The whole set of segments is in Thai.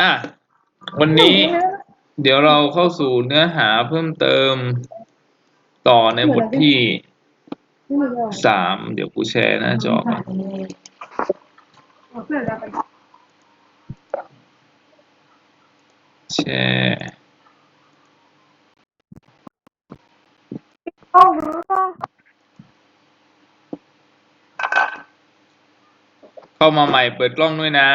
อะวันนี้ เดี๋ยวเราเข้าสู่เนื้อหาเพิ่มเติมต่อในบทที่สามเดี๋ยวกูแชร์หน้าจอก่อนแชร์เข้ามาใหม่เปิดกล้องด้วยนะ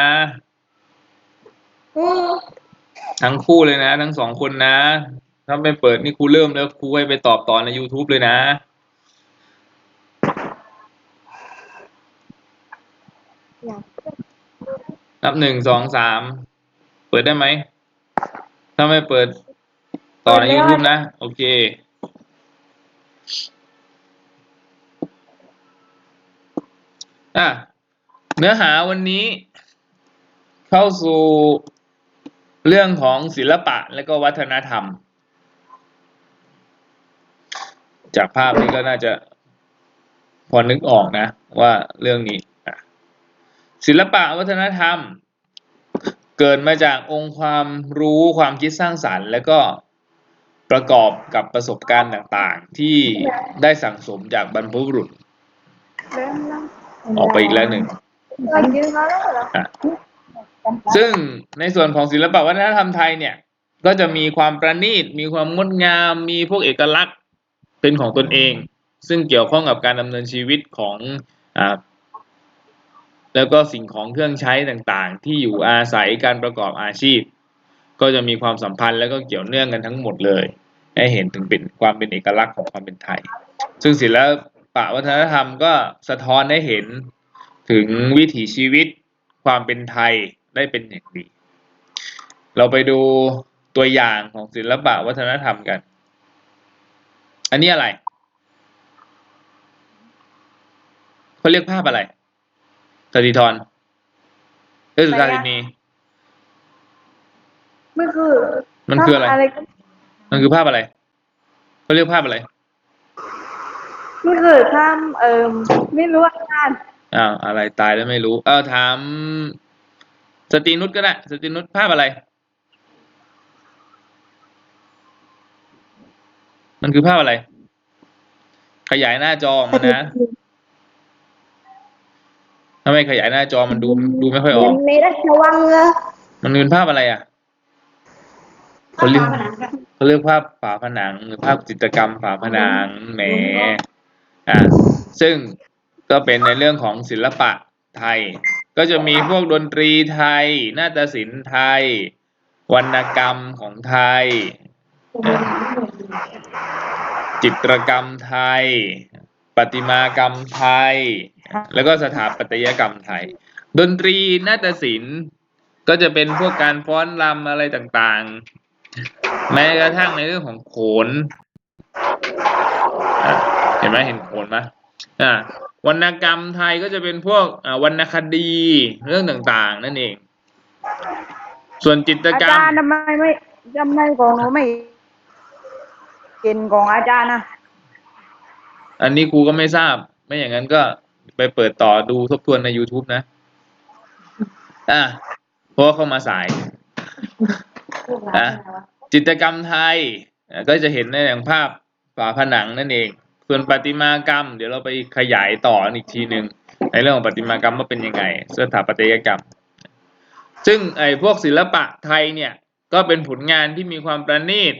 ทั้งคู่เลยนะ ทั้งสองคนนะ ถ้าไม่เปิดนี่ครูเริ่มแล้วครูให้ไปตอบต่อใน YouTube เลยนะนับหนึ่งสองสามเปิดได้ไหม ถ้าไม่เปิดต่อใน YouTube นะ โอเคอะเนื้อหาวันนี้เข้าสู่ เรื่องของศิลปะและก็วัฒนธรรม จากภาพนี้ก็น่าจะพอนึกออกนะว่าเรื่องนี้อะศิลปะวัฒนธรรม เกิดมาจากองค์ความรู้ความคิดสร้างสรรค์ แล้วก็ประกอบกับประสบการณ์ต่างๆ ที่ได้สั่งสมจากบรรพบุรุษ ออกไปอีกแล้วหนึ่งอะ ซึ่งในส่วนของศิลปะวัฒนธรรมไทยเนี่ย ก็จะมีความประณีต มีความงดงาม มีพวกเอกลักษณ์เป็นของตนเอง ซึ่งเกี่ยวข้องกับการดำเนินชีวิตของอ่าแล้วก็สิ่งของเครื่องใช้ต่างๆ ที่อยู่อาศัยการประกอบอาชีพ ก็จะมีความสัมพันธ์แล้วก็เกี่ยวเนื่องกันทั้งหมดเลย ให้เห็นถึงเป็นความเป็นเอกลักษณ์ของความเป็นไทย ซึ่งศิลปะวัฒนธรรมก็สะท้อนให้เห็นถึงวิถีชีวิตความเป็นไทย ได้เป็นอย่างดี เราไปดูตัวอย่างของศิลปะวัฒนธรรมกัน อันนี้อะไรเขาเรียกภาพอะไรสติธรเออสุตาลินีมันคือมันคืออะไรอะไรก็มันคือภาพอะไรเขาเรียกภาพอะไรมันคือทำเอ่อไม่รู้อาจารย์อ้าวอะไรตายแล้วไม่รู้ เอาถาม สตรีนุชก็ได้ สตรีนุชภาพอะไร มันคือภาพอะไร ขยายหน้าจอออกมานะถ้าไม่ขยายหน้าจอมันดูดูไม่ค่อยออกในราชวังเหรอมันเป็นภาพอะไรอะเขาเรียกเขาเรียกภาพฝาผนัง หรือภาพจิตรกรรมฝาผนังแหมอะซึ่งก็เป็นในเรื่องของศิลปะไทย ก็จะมีพวกดนตรีไทย นาฏศิลป์ไทย วรรณกรรมของไทย จิตรกรรมไทย ประติมากรรมไทย แล้วก็สถาปัตยกรรมไทย ดนตรีนาฏศิลป์ก็จะเป็นพวกการฟ้อนรำอะไรต่างๆ แม้กระทั่งในเรื่องของโขน เห็นไหมเห็นโขนไหมอ่า วรรณกรรมไทยก็จะเป็นพวกอ่าวรรณคดีเรื่องต่างๆ นั่นเอง ส่วนจิตรอากรรมจารย์ทำไมไม่ทำไมของหนูไม่กินของอาจารย์นะอันนี้ครูก็ไม่ทราบ ไม่อย่างนั้นก็ไปเปิดต่อดูทบทวนใน YouTube นะ อะเพราะว่าเข้ามาสายอะจิตรกรรมไทยอะก็จะเห็นในอย่างภาพฝาผนังนั่นเอง ส่วนประติมากรรม เดี๋ยวเราไปขยายต่ออีกทีหนึ่งในเรื่องของประติมากรรมว่าเป็นยังไงสถาปัตยกรรม ซึ่งไอ้พวกศิลปะไทยเนี่ยก็เป็นผลงานที่มีความประณีต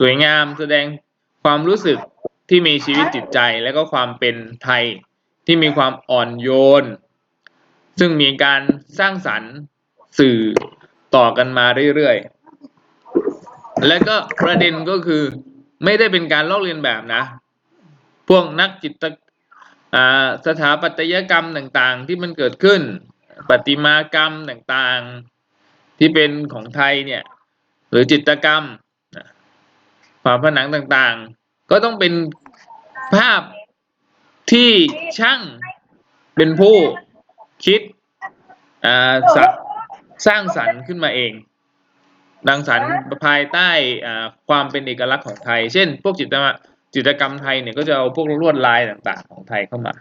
สวยงามแสดงความรู้สึกที่มีชีวิตจิตใจและก็ความเป็นไทยที่มีความอ่อนโยน ซึ่งมีการสร้างสรรค์สื่อต่อกันมาเรื่อยๆ และก็ประเด็นก็คือไม่ได้เป็นการลอกเลียนแบบนะ พวกนักจิตสถาปัตยกรรมต่างๆ ที่มันเกิดขึ้นประติมากรรมต่างๆ ที่เป็นของไทยเนี่ย หรือจิตกรรมฝาผนังต่างๆ ก็ต้องเป็นภาพที่ช่างเป็นผู้คิดสสร้างสรรค์ขึ้นมาเองดังสรรภายใต้ความเป็นเอกลักษณ์ของไทย เช่น พวกจิตร จิตรกรรมไทยเนี่ยก็จะเอาพวกลวดลายต่างๆ ของไทยเข้ามา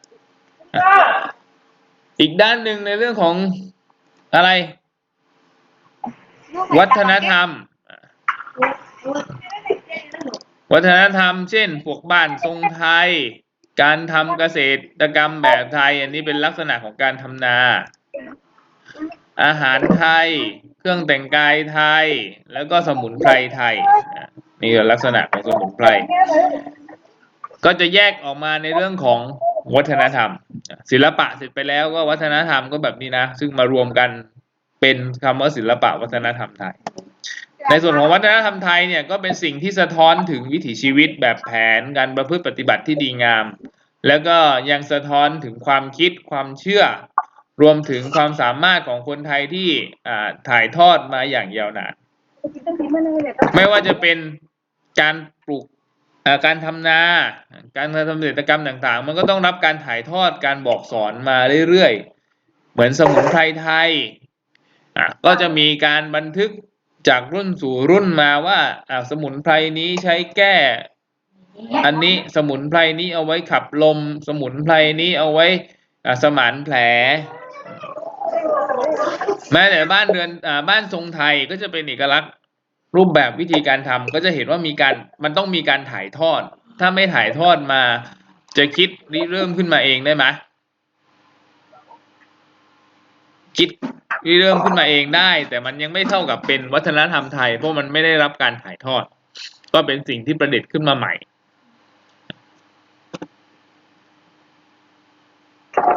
อีกด้านหนึ่งในเรื่องของอะไร วัฒนธรรม วัฒนธรรม เช่นพวกบ้านทรงไทย การทำเกษตรกรรมแบบไทย อันนี้เป็นลักษณะของการทำนา อาหารไทย เครื่องแต่งกายไทย แล้วก็สมุนไพรไทยนี่คือลักษณะของสมุนไพร ก็จะแยกออกมาในเรื่องของวัฒนธรรม ศิลปะเสร็จไปแล้วก็วัฒนธรรมก็แบบนี้นะ ซึ่งมารวมกันเป็นคำว่าศิลปะวัฒนธรรมไทย ในส่วนของวัฒนธรรมไทยเนี่ยก็เป็นสิ่งที่สะท้อนถึงวิถีชีวิตแบบแผนการประพฤติปฏิบัติที่ดีงาม แล้วก็ยังสะท้อนถึงความคิดความเชื่อ รวมถึงความสามารถของคนไทยที่ถ่ายทอดมาอย่างยาวนานไม่ว่าจะเป็นการปลูก การทำนา การทำเกษตรกรรมต่างๆ มันก็ต้องรับการถ่ายทอดการบอกสอนมาเรื่อยๆ เหมือนสมุนไพรไทยอะก็จะมีการบันทึกจากรุ่นสู่รุ่นมาว่าอ่าสมุนไพรนี้ใช้แก้ อันนี้สมุนไพรนี้เอาไว้ขับลม สมุนไพรนี้เอาไว้อ่าสมานแผล แม้แต่บ้านเรือนอ่าบ้านทรงไทยก็จะเป็นเอกลักษณ์ รูปแบบวิธีการทำก็จะเห็นว่ามีการมันต้องมีการถ่ายทอด ถ้าไม่ถ่ายทอดมา จะคิดริเริ่มขึ้นมาเองได้ไหมคิดริเริ่มขึ้นมาเองได้ แต่มันยังไม่เท่ากับเป็นวัฒนธรรมไทย เพราะมันไม่ได้รับการถ่ายทอด ก็เป็นสิ่งที่ประดิษฐ์ขึ้นมาใหม่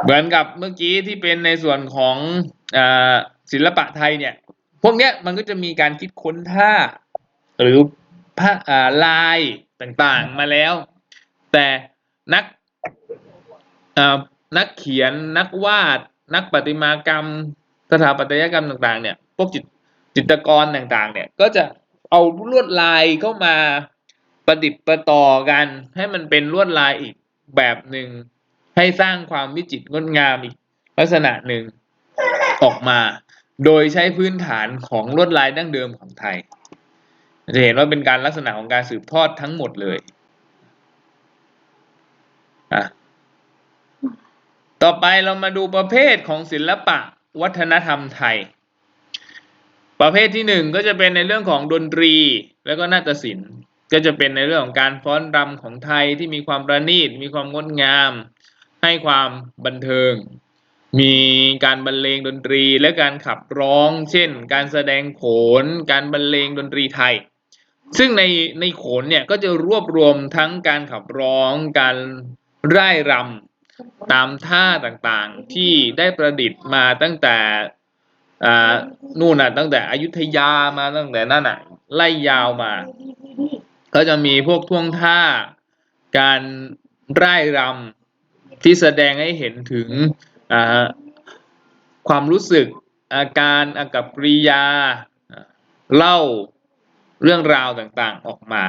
เหมือนกับเมื่อกี้ที่เป็นในส่วนของอศิลปะไทยเนี่ย พวกเนี้ยมันก็จะมีการคิดค้นท่า หรือผ้าอ่าลายต่างๆมาแล้ว แต่นักอ่านักเขียนนักวาด นักประติมากรรม สถาปัตยกรรมต่างๆ เนี่ย พวกจิตจิตรกรต่างๆ เนี่ย ก็จะเอาลวดลายเข้ามาประดิษฐ์ประต่อกัน ให้มันเป็นลวดลายอีกแบบหนึ่งให้สร้างความวิจิตรงดงามอีกลักษณะหนึ่งออกมา โดยใช้พื้นฐานของลวดลายดั้งเดิมของไทย จะเห็นว่าเป็นการลักษณะของการสืบทอดทั้งหมดเลย ต่อไปเรามาดูประเภทของศิลปะวัฒนธรรมไทย ประเภทที่หนึ่งก็จะเป็นในเรื่องของดนตรีแล้วก็นาฏศิลป์ ก็จะเป็นในเรื่องของการฟ้อนรำของไทยที่มีความประณีต มีความงดงาม ให้ความบันเทิง มีการบรรเลงดนตรีและการขับร้อง เช่น การแสดงโขน การบรรเลงดนตรีไทย ซึ่งในในโขนเนี่ยก็จะรวบรวมทั้งการขับร้อง การร่ายรำตามท่าต่างๆที่ได้ประดิษฐ์มาตั้งแต่อ่านู่นน่ะตั้งแต่อยุธยามาตั้งแต่นั่นน่ะไล่ยาวมา ก็จะมีพวกท่วงท่า การร่ายรำที่แสดงให้เห็นถึง ความรู้สึกอาการอากับกริยาเล่าเรื่องราวต่างๆออกมา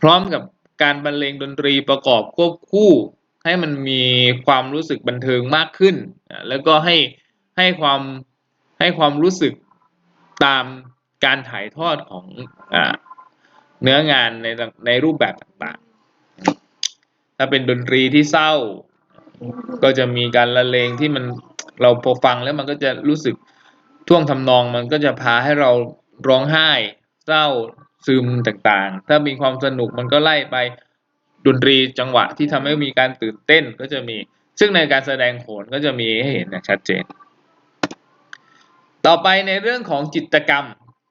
พร้อมกับการบรรเลงดนตรีประกอบควบคู่ ให้มันมีความรู้สึกบันเทิงมากขึ้น แล้วก็ให้ให้ความให้ความรู้สึกตามการถ่ายทอดของอเนื้องานในในรูปแบบต่างๆ ถ้าเป็นดนตรีที่เศร้า ก็จะมีการละเลงที่มันเราพอฟังแล้วมันก็จะรู้สึกท่วงทำนองมันก็จะพาให้เราร้องไห้ เศร้าซึมต่างๆ ถ้ามีความสนุกมันก็ไล่ไปดนตรีจังหวะที่ทำให้มีการตื่นเต้นก็จะมี ซึ่งในการแสดงโขนก็จะมีให้เห็นอย่างชัดเจน ต่อไปในเรื่องของจิตกรรม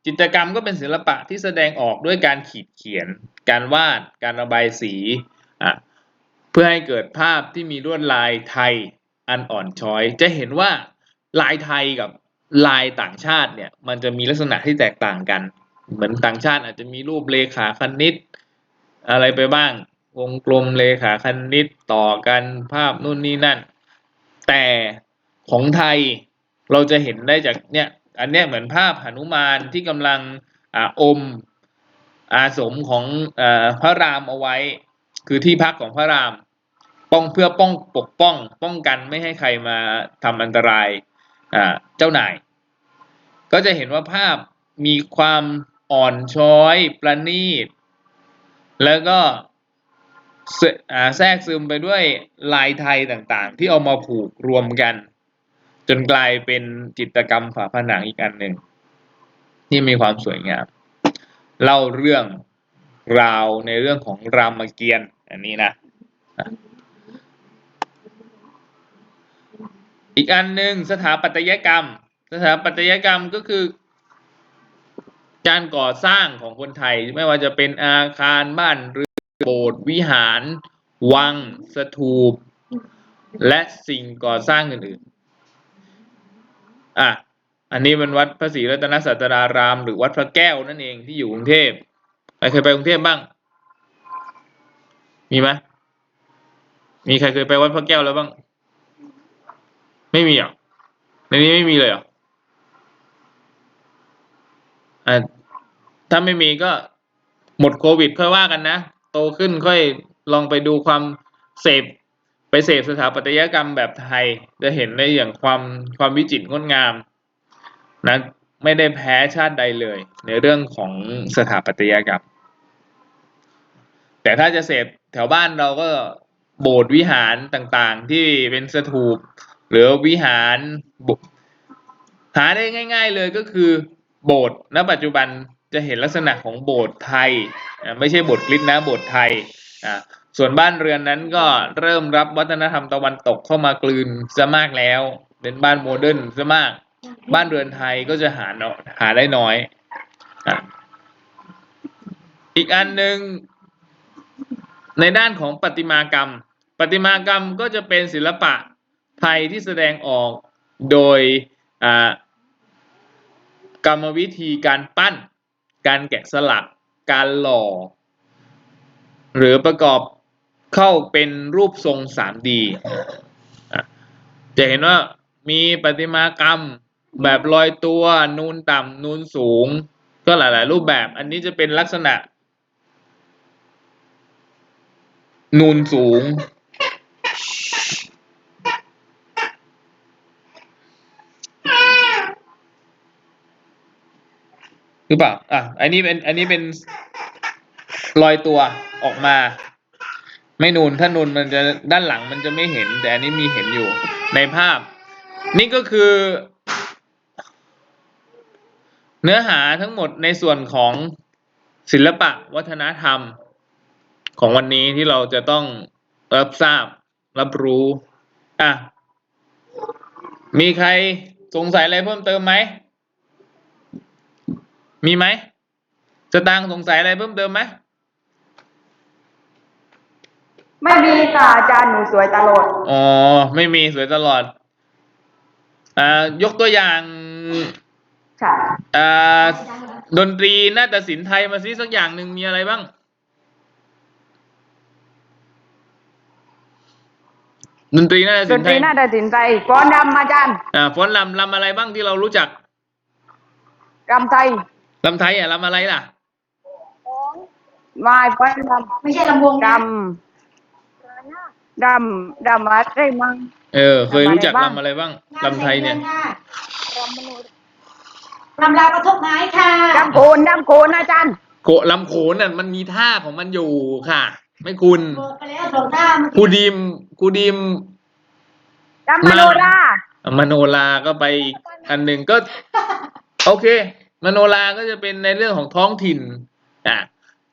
จิตกรรมก็เป็นศิลปะที่แสดงออกด้วยการขีดเขียน การวาด การระบายสีอะ พื่อให้เกิดภาพที่มีลวดลายไทยอันอ่อนช้อย จะเห็นว่าลายไทยกับลายต่างชาติเนี่ย มันจะมีลักษณะที่แตกต่างกัน เหมือนต่างชาติอาจจะมีรูปเลขาคณิต อะไรไปบ้าง วงกลมเลขาคณิตต่อกันภาพนู่นนี่นั่น แต่ของไทยเราจะเห็นได้จากเนี่ยอันเนี้ยเหมือนภาพหนุมานที่กำลังอ่าอมอาสมของอาพระรามเอาไว้ คือที่พักของพระราม ป้องเพื่อป้องปกป้อง ป้องกันไม่ให้ใครมาทำอันตรายอ่าเจ้านาย ก็จะเห็นว่าภาพมีความอ่อนช้อยประณีต แล้วก็แทรอ่าแทรกซึมไปด้วยลายไทยต่างๆ ที่เอามาผูกรวมกัน จนกลายเป็นจิตรกรรมฝาผนังอีกอันหนึ่งที่มีความสวยงาม เล่าเรื่องราวในเรื่องของรามเกียรติ์อันนี้นะ อีกอันหนึ่งสถาปัตยกรรม สถาปัตยกรรมก็คือ การก่อสร้างของคนไทย ไม่ว่าจะเป็นอาคารบ้านเรือนโบสถ์วิหาร วัง สถูป และสิ่งก่อสร้างอื่นๆอะอันนี้เป็นวัดพระศรีรัตนศาสดาราม หรือวัดพระแก้วนั่นเองที่อยู่กรุงเทพใครเคยไปกรุงเทพบ้าง มีไหมมีใครเคยไปวัดพระแก้วแล้วบ้าง ไม่มีเหรอในนี้ไม่มีเลยเหรออะถ้าไม่มีก็หมดโควิด ค่อยว่ากันนะ โตขึ้นค่อยลองไปดูความเสพไปเสพสถาปัตยกรรมแบบไทย จะเห็นได้อย่างความความวิจิตรงดงามนะไม่ได้แพ้ชาติใดเลย ในเรื่องของสถาปัตยกรรม แต่ถ้าจะเสพแถวบ้านเราก็โบสถ์วิหารต่างๆ ที่เป็นสถูป หรือวิหารหาได้ง่าย ๆเลยก็คือโบสถ์ณปัจจุบันจะเห็นลักษณะของโบสถ์ไทยไม่ใช่โบสถ์คริสต์นะโบสถ์ไทยส่วนบ้านเรือนนั้นก็เริ่มรับวัฒนธรรมตะวันตกเข้ามากลืนซะมากแล้ว เป็นบ้านโมเดิร์นซะมาก บ้านเรือนไทยก็จะหาเนาะหาได้น้อยอีกอันหนึ่งในด้านของประติมากรรมประติมากรรมก็จะเป็นศิลปะ ไทยที่แสดงออกโดยกรรมวิธีการปั้น การแกะสลัก การหล่อ หรือประกอบเข้าเป็นรูปทรง 3D อะจะเห็นว่ามีประติมากรรมแบบลอยตัว นูนต่ำนูนสูง ก็หลาย ๆ รูปแบบ อันนี้จะเป็นลักษณะ นูนสูง หรือเปล่า อะ อันนี้เป็น อันนี้เป็นลอยตัวออกมา ไม่นูน ถ้านูนมันจะด้านหลังมันจะไม่เห็น แต่อันนี้มีเห็นอยู่ในภาพ นี่ก็คือ เนื้อหาทั้งหมดในส่วนของศิลปะวัฒนธรรมของวันนี้ที่เราจะต้องรับทราบ รับรู้ อะ มีใครสงสัยอะไรเพิ่มเติมไหม มีไหมสตางค์สงสัยอะไรเพิ่มเติมไหมไม่มีค่ะอาจารย์หนูสวยตลอดอ๋อไม่มีสวยตลอดอ่ายกตัวอย่างค่ะอ่าดนตรีนาฏศิลป์ไทยมาซิสักอย่างหนึ่งมีอะไรบ้าง ดนตรีนาฏดศิลนป์ตไทรียน่าจะสินใจฟ้อนรำอาจารย์อ่าฟ้อนลำลำอะไรบ้างที่เรารู้จักรำไทย ลำไทยอะลำอะไรล่ะวายฟ้อนรไม่ใช่ลำวงำรนะำรำรำอะไรมั่งเออ เคยรู้จักลำอะไรบ้างลำอะไรบ้างลำไทยเนี่ยลำลาวกระทบไม้ค่ะรำโขนรำโขนอาจารย์โขลำโขนน่ะมันมีท่าของมันอยู่ค่ะ ไม่คุณบอกไปแล้วสองท่าเมื่อครูกี้ดีมครูดีมรำมโนรา มโนราก็ไปอีกอันหนึ่งก็ โอเค มโนราก็จะเป็นในเรื่องของท้องถิ่นอะ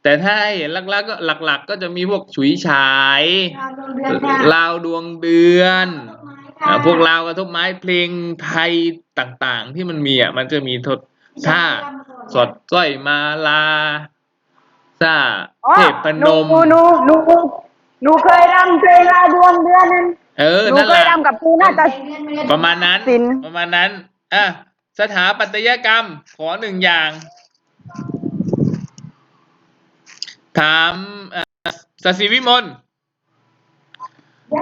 แต่ถ้าให้เห็นหลักๆก็หลัก ๆ ก็จะมีพวกฉุยฉายลาวดวงเดือนค่ะลาวดวงเดือนกระทบไม้ค่ะอะพวกลาวกระทบไม้เพลงไทยต่างๆ ที่มันมีอะมันจะมีทศท่าสอดสร้อยมาลาซาอ๋อเทพพหนมหนูหนูหนูเคยรำเพลงลาดวงเดือนนั้นเออหนูนั่นเคแหยละรำกับครูน่าจะประมาณนั้นศิลป์ประมาณนั้นอะ สถาปัตยกรรมขอหนึ่งอย่าง ถามเอ่อสศิวิมล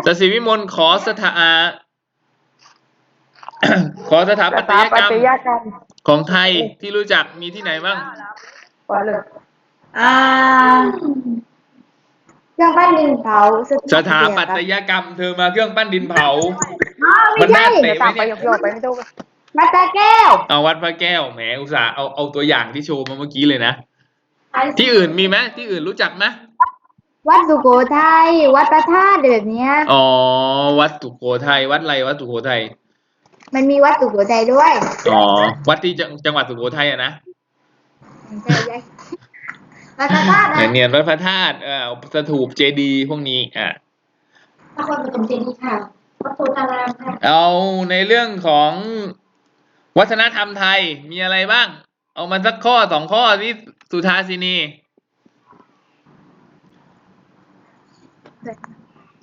สศิวิมลขอสถาขอสถาสปัตถายกปัรรมตยกรรมของไทยที่รู้จักมีที่ไหนบ้างว่าเลยอ่าเครื่องปั้นดินเผาสถาปัตยกรรม เธอมาเครื่องปั้นดินเผาอ๋อมันไม่น่าใช่เตะเดี๋ยวตามไปยกๆไปไม่ต้อ งมาตาแก้วเอาวัดพระแก้วแหมอุตส่าห์เอาเอาตัวอย่างที่โชว์มาเมื่อกี้เลยนะ ที่อื่นมีไหมที่อื่นรู้จักไหมวัดสุโขทัยวัดพระธาตุแบบเนี้ยอ๋อวัดสุโขทัยวัดอะไรวัดสุโขทัยมันมีวัดสุโขทัยด้วยอ๋อวัดที่จังจังหวัดสุโขทัยอะนะใช่ใช่วัดพระธาตุเหมือนะนเนียนวัดพระธาตุเอ่อสถูปเจดีย์พวกนี้อะนครปฐมเจดีย์ค่ะวัดโพธารามค่ะเอาในเรื่องของ วัฒนธรรมไทยมีอะไรบ้าง เอามาสักข้อสองข้อที่สุธาสินี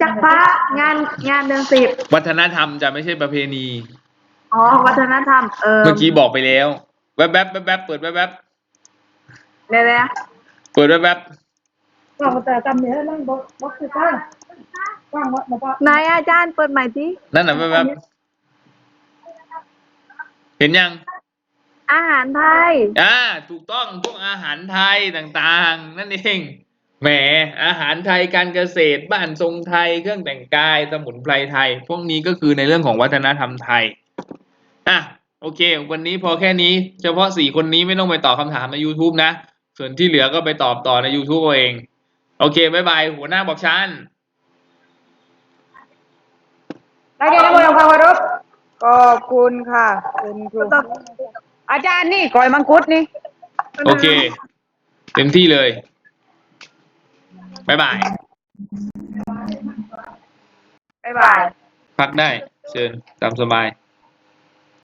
จักรพรรดิงานงานเดือนสิบวัฒนธรรมจะไม่ใช่ประเพณี อ๋อ วัฒนธรรม เออเมื่อกี้บอกไปแล้ว แวบๆแวบแวบๆเปิดแวบแวบเดี๋ยวนะๆเปิดแวบแวบว่างแต่จำเนี่ยนั่งบล็อกบล็อกคือตั้งว่างวัดมาปะนายอาจารย์เปิดใหม่ทีๆนั่นน่ะแวบแวบๆ เห็นยัง อาหารไทย อ่า ถูกต้องพวกอาหารไทยต่างๆ นั่นเอง แหม อาหารไทยการเกษตร บ้านทรงไทย เครื่องแต่งกาย สมุนไพรไทย พวกนี้ก็คือในเรื่องของวัฒนธรรมไทย อะ โอเค วันนี้พอแค่นี้ เฉพาะสี่คนนี้ไม่ต้องไปตอบคำถามใน YouTube นะ ส่วนที่เหลือก็ไปตอบต่อใน YouTube เอาเอง โอเคบ๊ายบาย หัวหน้าบอกชันนักเรี ยนนักเรียนความเคารพขอบคุณค่ะคุณครูอาจารย์นี่กอยมังคุดนี่ โอเค เต็มที่เลย บ๊ายบาย บ๊ายบาย พักได้ เชิญ ตามสบาย